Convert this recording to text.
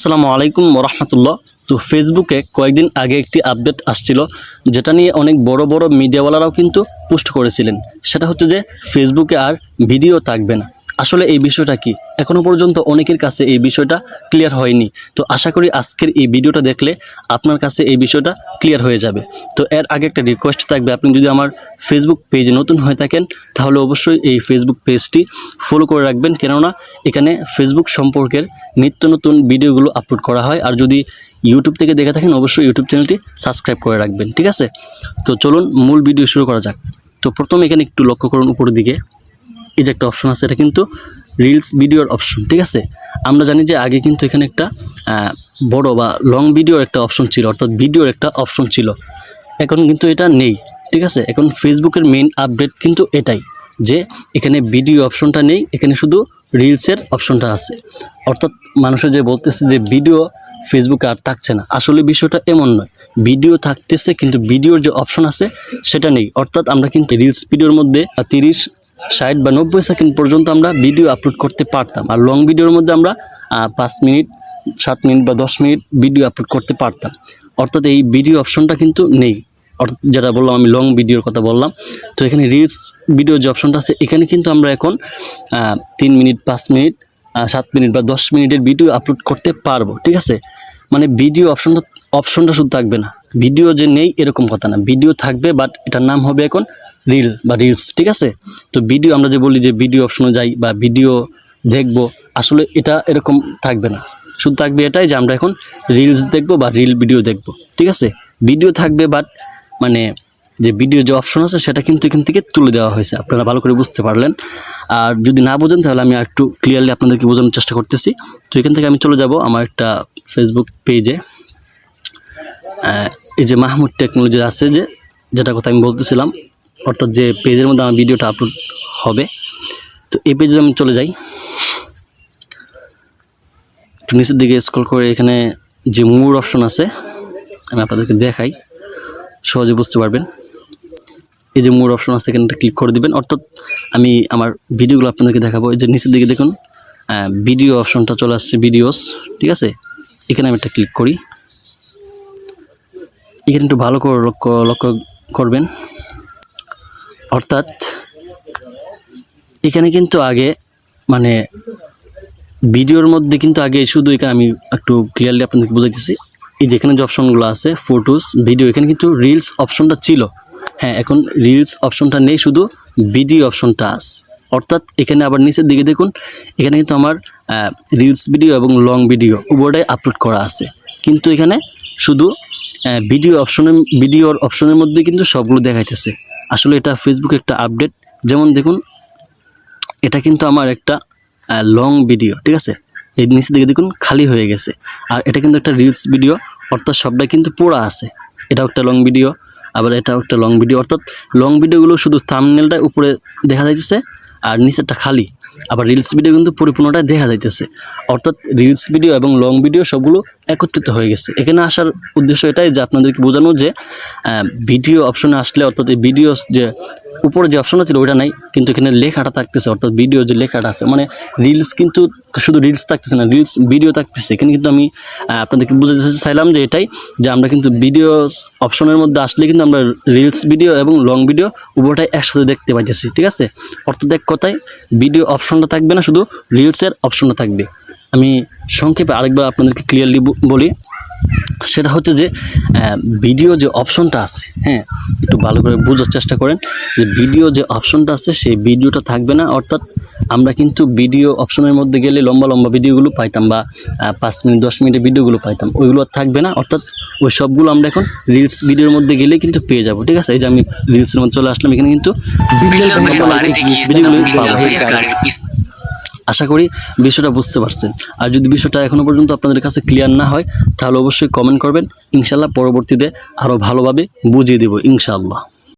আসসালামু আলাইকুম রহমতুল্লাহ তো ফেসবুকে কয়েকদিন আগে একটি আপডেট আসছিল, যেটা নিয়ে অনেক বড় বড় মিডিয়াওয়ালারাও কিন্তু পোস্ট করেছিলেন। সেটা হচ্ছে যে, ফেসবুকে আর ভিডিও থাকবে না। আসলে এই বিষয়টা কি? এখনও পর্যন্ত অনেকের কাছে এই বিষয়টা ক্লিয়ার হয়নি। তো আশা করি আজকের এই ভিডিওটা দেখলে আপনার কাছে এই বিষয়টা ক্লিয়ার হয়ে যাবে। তো এর আগে একটা রিকোয়েস্ট থাকবে, আপনি যদি আমার ফেসবুক পেজে নতুন হয়ে থাকেন, তাহলে অবশ্যই এই ফেসবুক পেজটি ফলো করে রাখবেন। কেননা এখানে ফেসবুক সম্পর্কের নিত্য নতুন ভিডিওগুলো আপলোড করা হয়। আর যদি ইউটিউব থেকে দেখে থাকেন, অবশ্যই ইউটিউব চ্যানেলটি সাবস্ক্রাইব করে রাখবেন, ঠিক আছে? তো চলুন মূল ভিডিও শুরু করা যাক। তো প্রথমে এখানে একটু লক্ষ্য করুন, উপরের দিকে। এই যে একটা অপশন আছে, এটা কিন্তু রিলস ভিডিওর অপশন ঠিক আছে? আমরা জানি যে আগে কিন্তু এখানে একটা বড় বা লং ভিডিওর একটা অপশন ছিল, অর্থাৎ ভিডিওর একটা অপশন ছিল। এখন কিন্তু এটা নেই, ঠিক আছে? এখন ফেসবুকের মেইন আপডেট কিন্তু এটাই, যে এখানে ভিডিও অপশনটা নেই, এখানে শুধু রিলসের অপশনটা আছে। অর্থাৎ মানুষের যে বলতেছে যে ভিডিও ফেসবুকে আর থাকছে না, আসলে বিষয়টা এমন নয়। ভিডিও থাকতেছে, কিন্তু ভিডিওর যে অপশন আছে, সেটা নেই। অর্থাৎ আমরা কিন্তু রিলস ভিডিওর মধ্যে তিরিশ ষাট বা নব্বই সেকেন্ড পর্যন্ত আমরা ভিডিও আপলোড করতে পারতাম। আর লং ভিডিওর মধ্যে আমরা পাঁচ মিনিট, সাত মিনিট বা দশ মিনিট ভিডিও আপলোড করতে পারতাম। অর্থাৎ এই ভিডিও অপশনটা কিন্তু নেই। অর্থাৎ যেটা বললাম, আমি লং ভিডিওর কথা বললাম। তো এখানে রিলস ভিডিও যে অপশনটা আছে, এখানে কিন্তু আমরা এখন তিন মিনিট, পাঁচ মিনিট সাত মিনিট বা দশ মিনিটের ভিডিও আপলোড করতে পারব। ঠিক আছে? মানে ভিডিও অপশনটা অপশনটা শুধু থাকবে না। ভিডিও যে নেই এরকম কথা না। ভিডিও থাকবে বাট এটার নাম হবে এখন রিল বা রিলস ঠিক আছে? তো ভিডিও আমরা যে বলি যে ভিডিও অপশনে যাই বা ভিডিও দেখব, আসলে এটা এরকম থাকবে না। শুধু থাকবে এটাই যে আমরা এখন রিলস দেখব বা রিল ভিডিও দেখব, ঠিক আছে? ভিডিও থাকবে বাট মানে যে ভিডিও যে অপশন আছে, সেটা কিন্তু এখান থেকে তুলে দেওয়া হয়েছে। আপনারা ভালো করে বুঝতে পারলেন। আর যদি না বোঝেন, তাহলে আমি একটু ক্লিয়ারলি আপনাদেরকে বোঝানোর চেষ্টা করতেছি। তো এখান থেকে আমি চলে যাব আমার একটা ফেসবুক পেজে এই যে মাহমুদ টেকনোলজি আছে যে যেটা কথা আমি বলতেছিলাম, অর্থাৎ যে পেজের মধ্যে আমার ভিডিওটা আপলোড হবে। তো এই পেজে আমি চলে যাই। একটু নিচের দিকে স্ক্রল করে এখানে যে মোর অপশন আছে, আমি আপনাদেরকে দেখাই। সহজে বুঝতে পারবেন। এই যে মোর অপশন আছে, এখানে ক্লিক করে দিবেন। অর্থাৎ আমি আমার ভিডিওগুলো আপনাদেরকে দেখাবো। এই যে নিচের দিকে দেখুন ভিডিও অপশনটা চলে আসছে ভিডিওস ঠিক আছে? এখানে আমি একটা ক্লিক করি। এখানে একটু ভালো করে লক্ষ্য লক্ষ্য করবেন। অর্থাৎ, এখানে কিন্তু আগে মানে ভিডিওর মধ্যে কিন্তু আগে শুধু এখানে আমি একটু ক্লিয়ারলি আপনাদেরকে বোঝাইতেছি। এই যেখানে যে অপশনগুলো আছে ফটোস ভিডিও এখানে কিন্তু রিলস অপশনটা ছিল। হ্যাঁ এখন রিলস অপশনটা নেই, শুধু ভিডিও অপশনটা আছে। অর্থাৎ, এখানে আবার নিচের দিকে দেখুন, এখানে কিন্তু আমার রিলস ভিডিও এবং লং ভিডিও উভয়টাই আপলোড করা আছে। কিন্তু এখানে শুধু ভিডিও অপশনের ভিডিওর অপশনের মধ্যে কিন্তু সবগুলো দেখাইতেছে। আসলে এটা ফেসবুক একটা আপডেট যেমন দেখুন, এটা কিন্তু আমার একটা লং ভিডিও ঠিক আছে? এই নিচে দিকে দেখুন, খালি হয়ে গেছে। আর এটা কিন্তু একটা রিলস ভিডিও অর্থাৎ সবটাই কিন্তু পোড়া আছে। এটাও একটা লং ভিডিও আবার এটাও একটা লং ভিডিও অর্থাৎ লং ভিডিওগুলো শুধু থামনেলটা উপরে দেখা যাইতেছে, আর নিচেরটা খালি। আবার রিলস ভিডিও কিন্তু পরিপূর্ণটা দেখা যাইতেছে। অর্থাৎ রিলস ভিডিও এবং লং ভিডিও সবগুলো একত্রিত হয়ে গেছে। এখানে আসার উদ্দেশ্য এটাই যে আপনাদেরকে বোঝানো যে ভিডিও অপশনে আসলে অর্থাৎ এই ভিডিও যে উপরে যে অপশন ছিল ওইটা নাই, কিন্তু এখানে লেখাটা থাকতেছে, অর্থাৎ ভিডিও যে লেখাটা আছে মানে রিলস কিন্তু শুধু রিলস থাকতেছে না রিলস ভিডিও থাকতেছে। এখানে কিন্তু আমি আপনাদেরকে বুঝাতে চাইলাম যে এটাই, যে আমরা কিন্তু ভিডিও অপশনের মধ্যে আসলে কিন্তু আমরা রিলস ভিডিও এবং লং ভিডিও উভয়টাই একসাথে দেখতে পাইতেছি, ঠিক আছে? অর্থাৎ এক কথায় ভিডিও অপশনটা থাকবে না, শুধু রিলসের অপশনটা থাকবে। আমি সংক্ষেপে আরেকবার আপনাদেরকে ক্লিয়ারলি বলি সেটা হচ্ছে যে ভিডিও যে অপশনটা আছে হ্যাঁ একটু ভালো করে বোঝার চেষ্টা করেন যে ভিডিও যে অপশনটা আছে সেই ভিডিওটা থাকবে না অর্থাৎ আমরা কিন্তু ভিডিও অপশনের মধ্যে গেলে লম্বা লম্বা ভিডিওগুলো পাইতাম বা পাঁচ মিনিট দশ মিনিটের ভিডিওগুলো পাইতাম ওইগুলো আর থাকবে না অর্থাৎ ওই সবগুলো আমরা এখন রিলস ভিডিওর মধ্যে গেলে কিন্তু পেয়ে যাব ঠিক আছে? এই যে আমি রিলসের মধ্যে চলে আসলাম এখানে কিন্তু আশা করি বিষয়টা বুঝতে পারছেন। আর যদি বিষয়টা এখনও পর্যন্ত আপনাদের কাছে ক্লিয়ার না হয়, তাহলে অবশ্যই কমেন্ট করবেন। ইনশাল্লাহ পরবর্তীতে আরও ভালোভাবে বুঝিয়ে দেবো, ইনশাআল্লাহ।